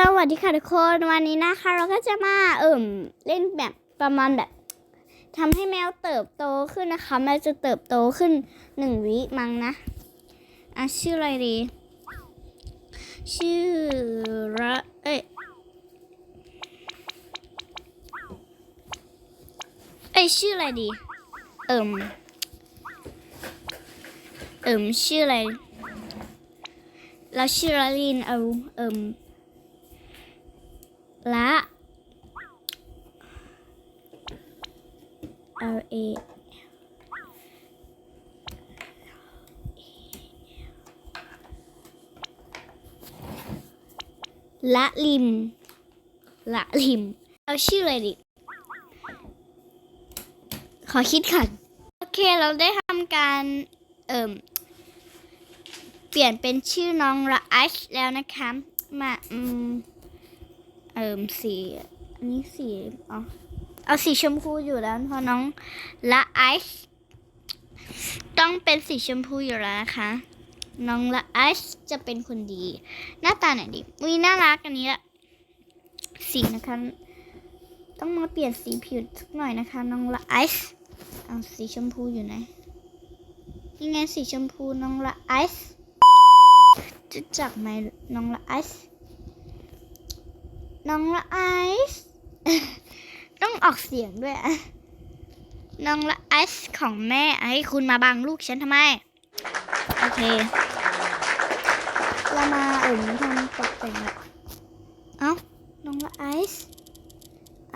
สวัสดีค่ะทุกคนวันนี้นะคะ เราก็จะมาเอิ่มเล่นแบบประมาณแบบทำให้แมวเติบโตขึ้นนะคะแมวจะเติบโตขึ้นหนึ่งวิมั้งนะอะชื่ออะไรดี ชื่อระเอ้ยเอ้ยชื่ออะไรดี เอิ่มเอิ่มชื่ออะไรเราชื่อละลินเอาเอิ่ม ละ L A ละลิม ละลิม เอาชื่ออะไรดิ ขอคิดก่อน โอเคเราได้ทำการ เอ่มเปลี่ยนเป็นชื่อน้องละไอซ์แล้วนะคะ มา อืม เอิมสีอันนี้สีอ๋อเอาสีชมพูอยู่แล้วเพราะน้องละไอซ์ต้องเป็นสีชมพูอยู่แล้วนะคะ น้องละไอซ์จะเป็นคนดี หน้าตาไหนดีวีน่ารักอันนี้แหละสีนะคะ ต้องมาเปลี่ยนสีผิวสักหน่อยนะคะ น้องละไอซ์เอาสีชมพูอยู่ไหนนี่ไงสีชมพูน้องละไอซ์จะจับไหมน้องละไอซ์ น้องละไอซ์ต้องออกเสียงด้วยอะน้องละไอซ์ของแม่ไอ้คุณมาบังลูกฉันทำไม โอเค เรามาเอิ่มทำตกแต่งละเอ้า น้องละไอซ์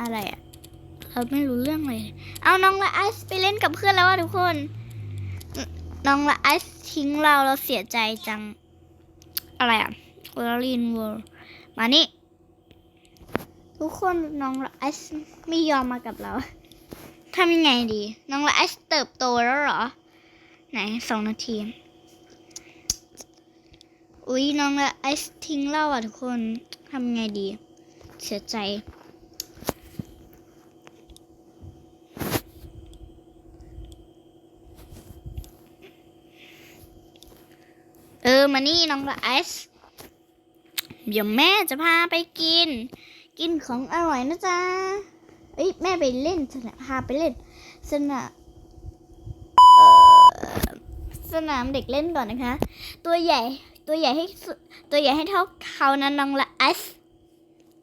อะไรอะเราไม่รู้เรื่องเลย เอาน้องละไอซ์ไปเล่นกับเพื่อนแล้วอะทุกคนนน้องละไอซ์ทิ้งเราเราเสียใจจัง อะไรอะวอลลินเวิร์มานี่ ทุกคนน้องละไอซ์ไม่ยอมมากับเราทำยังไงดี น้องละไอซ์เติบโตแล้วเหรอ ไหนสองนาที อุ๊ยน้องละไอซ์ทิ้งเราอะทุกคนทำยังไงดี เสียใจเออมานี่น้องละไอซ์เดี๋ยวแม่จะพาไปกิน กินของอร่อยนะจ๊ะเอ้ยแม่ไปเล่นสนามพาไปเล่นสนามเอ่อสนามเด็กเล่นก่อนนะคะ ตัวใหญ่ตัวใหญ่ให้ตัวใหญ่ให้เท่าเขานะน้องละไอซ์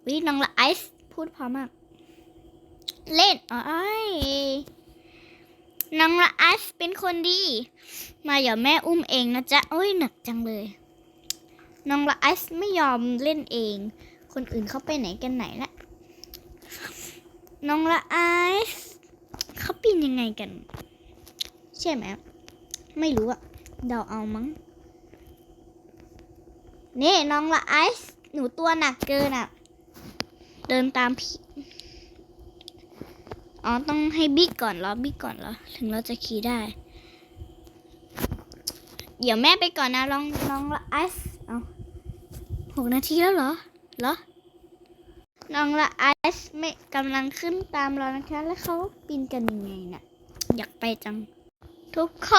วิน้องละไอซ์พูดพอมาก เล่นอ๋อยน้องละไอซ์เป็นคนดี มาเดี๋ยวแม่อุ้มเองนะจ๊ะโอ้ยหนักจังเลยน้องละไอซ์ไม่ยอมเล่นเอง คนอื่นเขาไปไหนกันไหนละน้องละไอซ์เขาปีนยังไงกัน ใช่ไหมไม่รู้อะเดาเอามั้งนี่น้องละไอซ์หนูตัวหนักเกินอะเดินตามพี่อ๋อต้องให้บิ๊กก่อนเหรอบิ๊กก่อนเหรอถึงเราจะขี่ได้ เดี๋ยวแม่ไปก่อนนะน้องน้องละไอซ์เอาหกนาทีแล้วเหรอ เหรอ น้องละไอซ์ไม่กำลังขึ้นตามเรานะคะ แล้วเขาปีนกันยังไงน่ะ อยากไปจัง ทุกค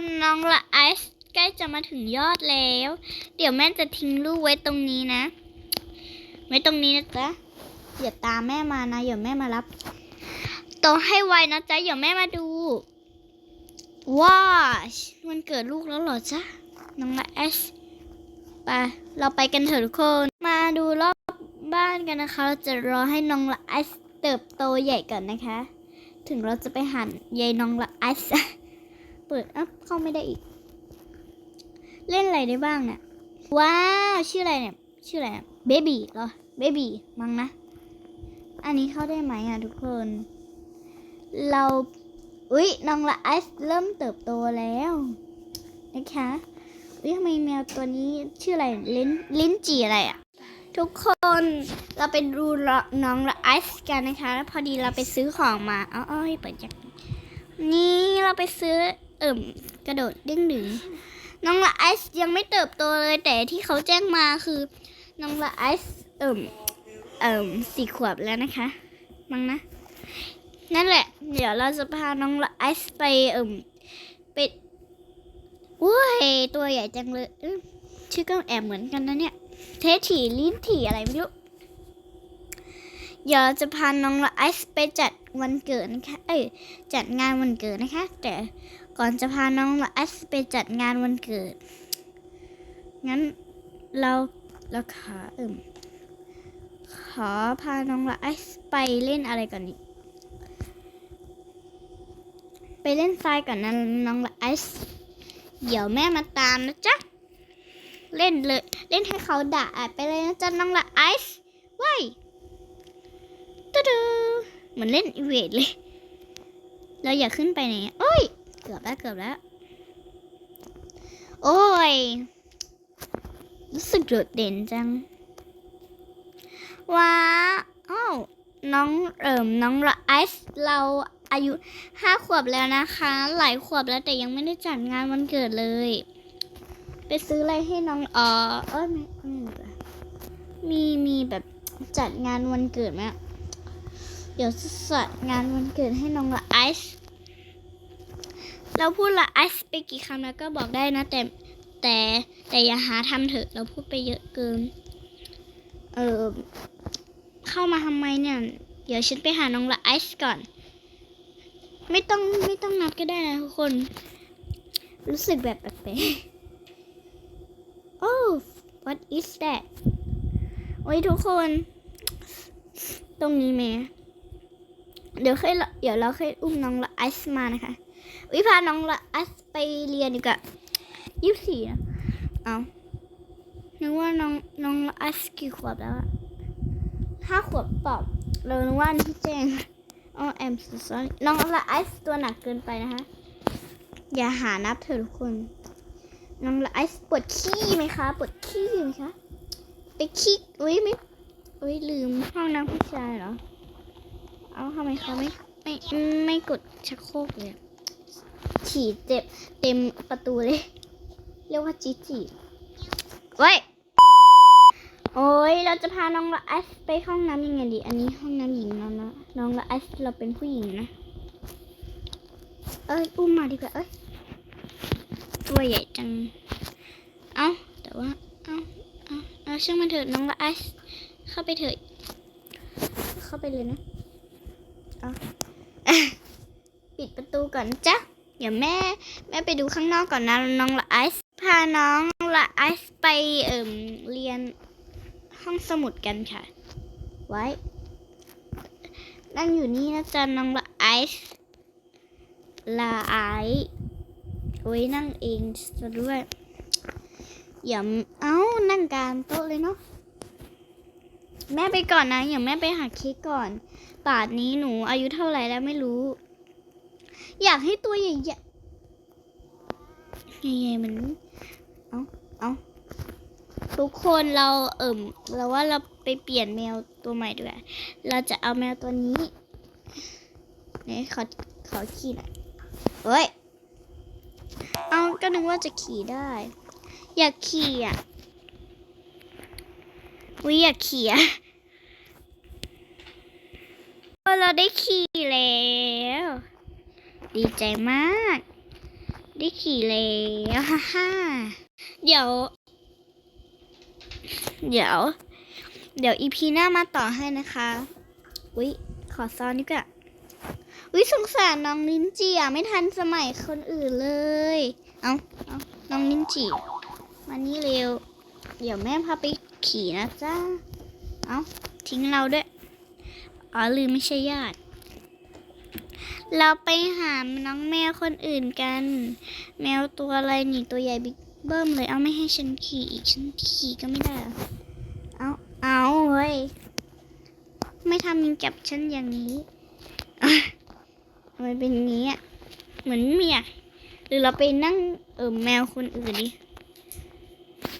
นน้องละไอซ์ใกล้จะมาถึงยอดแล้ว เดี๋ยวแม่จะทิ้งลูกไว้ตรงนี้นะ ไว้ตรงนี้นะจ๊ะอย่าตามแม่มานะเดี๋ยวแม่มารับโตให้ไวนะจ๊ะเดี๋ยวแม่มาดูว้ามันเกิดลูกแล้วเหรอจ๊ะน้องละไอซ์ไปเราไปกันเถอะทุกคน มาดูรอบบ้านกันนะคะ เราจะรอให้น้องละไอซ์เติบโตใหญ่ก่อนนะคะ ถึงเราจะไปหันยายน้องละไอซ์เปิดอะเข้าไม่ได้อีก เล่นอะไรได้บ้างเนี่ยว้าวชื่ออะไรเนี่ย ชื่ออะไรเบบี้เหรอเบบี้มั้งนะ อันนี้เข้าได้ไหมอะทุกคน เราอุ๊ยน้องละไอซ์เริ่มเติบโตแล้วนะคะ อุ๊ยทำไมแมวตัวนี้ชื่ออะไรลิ้นลิ้นจีอะไรอะ ทุกคนเราไปดูน้องละไอซ์กันนะคะแล้วพอดีเราไปซื้อของมาเอ้าให้เปิดจากนี่เราไปซื้อเอิ่มกระโดดเด้งดึงน้องละไอซ์ยังไม่เติบโตเลยแต่ที่เขาแจ้งมาคือ น้องละไอซ์เอิ่มเอิ่มสี่ขวบแล้วนะคะมั้งนะ นั่นแหละ เดี๋ยวเราจะพาน้องละไอซ์ไปเอิ่มไปอุ้ยตัวใหญ่จังเลยชื่อก็แอบเหมือนกันนะเนี่ย เทถีลิ้นถี่อะไรไม่รู้เดี๋ยวจะพาน้องละไอซ์ไปจัดวันเกิดนะคะ เอ้ยจัดงานวันเกิดนะคะ แต่ก่อนจะพาน้องละไอซ์ไปจัดงานวันเกิด งั้นเราเราขอเอิมขอพาน้องละไอซ์ไปเล่นอะไรก่อนนี่ไปเล่นทรายก่อนนะน้องละไอซ์เดี๋ยวแม่มาตามนะจ๊ะ เล่นเลย เล่นให้เขาด่าไปเลยนะจ๊ะน้องละไอซ์ว้ายตะดูเหมือนเล่นอีเวทเลย เราอย่าขึ้นไปไหนโอ้ย เกือบแล้วเกือบแล้ว โอ้ย รู้สึกโดดเด่นจัง ว้าอ้าวน้องเอิมน้องละไอซ์เราอายุห้าขวบแล้วนะคะ หลายขวบแล้วแต่ยังไม่ได้จัดงานวันเกิดเลย ไปซื้ออะไรให้น้องเออเอ้ยไม่มีมีมีแบบจัดงานวันเกิดไหมเดี๋ยวจะจัดงานวันเกิดให้น้องละไอซ์เราพูดละไอซ์ไปกี่คำแล้วก็บอกได้นะ แต่แต่แต่อย่าหาทำเถอะ เราพูดไปเยอะเกิน เออเข้ามาทำไมเนี่ย เดี๋ยวฉันไปหาน้องละไอซ์ก่อน ไม่ต้องไม่ต้องนับก็ได้นะทุกคน รู้สึกแบบแปลกๆ what is that โอ้ยทุกคน ตรงนี้แม่เดี๋ยวเคยเดี๋ยวเราเคยอุ้มน้องละไอซ์มานะคะ วิพาน้องละไอซ์ไปเรียนดีกว่ายี่สิบสี่นะเอานึกว่าน้องน้องละไอซ์กี่ขวบแล้วอะห้าขวบเปล่าเรานึกว่าอันที่แจ้งอ๋อ I'm so sorry น้องละไอซ์ตัวหนักเกินไปนะคะ อย่าหานับเถอะทุกคน น้องละไอซ์ปวดขี้ไหมคะปวดขี้ไหมคะไปขี้อุ้ยไม่อุ้ยลืมห้องน้ำผู้ชายเหรอ เอาทำไมเขาไม่ไม่ไม่กดชักโครกเลยฉี่เจ็บเต็มประตูเลย เรียกว่าจีจีเว้ยโอ้ยเราจะพาน้องละไอซ์ไปห้องน้ำยังไงดี อันนี้ห้องน้ำหญิงแล้วนะน้องละไอซ์เราเป็นผู้หญิงนะ เอ้ยอุ้มมาดีกว่าเอ้ย ตัวใหญ่จัง เอ้า แต่ว่า เอ้า เอ้า เอาช่างมันเถิดน้องละไอซ์เข้าไปเถิดเข้าไปเลยนะ เอาปิดประตูก่อนจ๊ะเดี๋ยวแม่ แม่ไปดูข้างนอกก่อนนะน้องละไอซ์ พาน้องละไอซ์ไปเอิ่มเรียนห้องสมุดกันค่ะ ไว้ นั่งอยู่นี่นะจ๊ะน้องละไอซ์ลาไอซ์ โอ้ยนั่งเองซะด้วยอย่าเอ้านั่งกลางโต๊ะเลยเนาะแม่ไปก่อนนะอย่าแม่ไปหาเค้กก่อนป่านนี้หนูอายุเท่าไหร่แล้วไม่รู้ อยากให้ตัวใหญ่ๆใหญ่ๆเหมือนเอาเอาทุกคนเราเอิ่มเราว่าเราไปเปลี่ยนแมวตัวใหม่ด้วยเราจะเอาแมวตัวนี้เนี่ยขอขอขี่หน่อยเฮ้ย เอาก็นึกว่าจะขี่ได้ อยากขี่อะวิอยากขี่อะเราได้ขี่แล้ว ดีใจมาก ได้ขี่แล้วฮ่าฮ่าเดี๋ยว เดี๋ยว เดี๋ยวอีพีหน้ามาต่อให้นะคะ อุ๊ย ขอซ้อนดีกว่า อุ๊ยสงสารน้องลิ้นจี่อะไม่ทันสมัยคนอื่นเลย เอาเอาน้องลิ้นจี่มานี่เร็ว เดี๋ยวแม่พาไปขี่นะจ้าเอาทิ้งเราด้วย อ๋อลืมไม่ใช่ญาติ เราไปหาน้องแมวคนอื่นกัน แมวตัวอะไรนี่ตัวใหญ่บิ๊กเบิ้มเลย เอาไม่ให้ฉันขี่อีกฉันขี่ก็ไม่ได้ เอาเอาเฮ้ย ไม่ทำมิงกับฉันอย่างนี้ ทำไมเป็นงี้อะเหมือนเมียหรือเราไปนั่งเออแมวคนอื่นดิ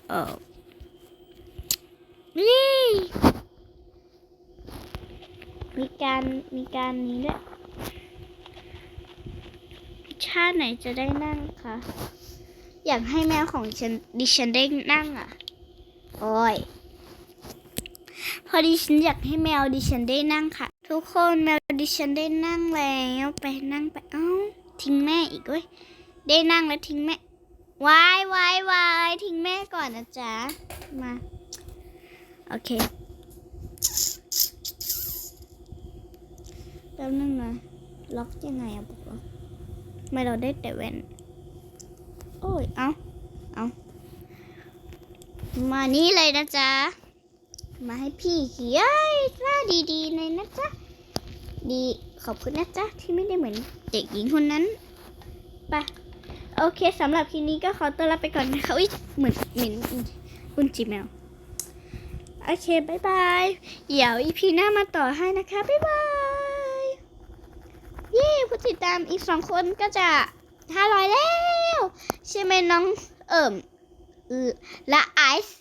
เออนี่มีการมีการนี้ด้วยชาติไหนจะได้นั่งคะอยากให้แมวของฉันดิฉันได้นั่งอะโอ้ยพอดิฉันอยากให้แมวดิฉันได้นั่งค่ะ ทุกคนแมวดิฉันได้นั่งแล้วไปนั่งไปเอ้าทิ้งแม่อีกเว้ยได้นั่งแล้วทิ้งแม่วายวายวายทิ้งแม่ก่อนนะจ๊ะมาโอเคแป๊บนึงนะล็อกยังไงอะบอกล็อกไม่เราได้แต่แว่นโอ้ยเอาเอามานี่เลยนะจ๊ะ มาให้พี่เขียหน้าดีๆเลยนะจ๊ะ ดีขอบคุณนะจ๊ะ ที่ไม่ได้เหมือนเด็กหญิงคนนั้นไปโอเคสำหรับคลิปนี้ก็ขอตัวลาไปก่อนนะคะอุ้ยเหมือนเหม็นอุนจิแมวโอเคบายบาย เดี๋ยวอีพีหน้ามาต่อให้นะคะบ๊ายบายเย้ผู้ติดตามอีกสองคนก็จะห้าร้อยแล้ว ใช่ไหมน้องเอิ่มเออและไอซ์